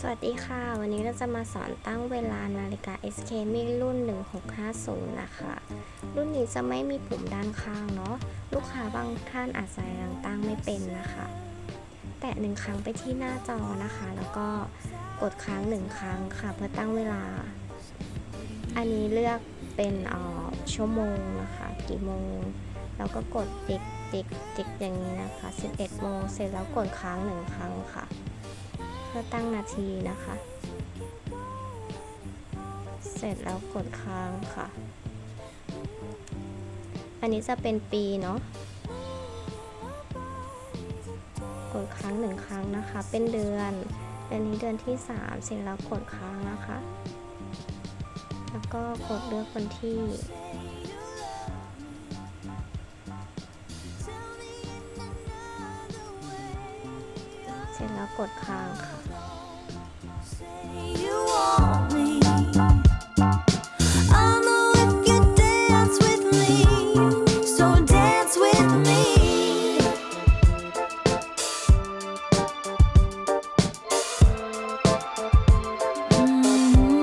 สวัสดีค่ะ วันนี้เราจะมาสอนตั้งเวลานาฬิกา SK m i รุ่น 1650 นะคะ รุ่นนี้จะไม่มีปุ่มด้านข้างเนาะลูกค้าบางท่านอาจจะยังตั้งไม่เป็นนะคะ แตะหนึ่งครั้งไปที่หน้าจอนะคะ แล้วก็กดค้างหนึ่งครั้งค่ะ เพื่อตั้งเวลา อันนี้เลือกเป็นออชั่วโมงนะคะ กี่โมง แล้วก็กดติ๊กติ๊กติ๊กอย่างนี้นะคะ 11 โมงเสร็จแล้วกดค้างหนึ่งครั้งค่ะ พื่อตั้งนาทีนะคะ เสร็จแล้วกดค้างค่ะ อันนี้จะเป็นปีเนาะกดค้างหนึ่งครั้งนะคะ เป็นเดือนอันนี้เดือนที่ 3 เสร็จแล้วกดค้างนะคะ แล้วก็กดเลือกวันที่ เสร็จแล้วกดค้างค่ะ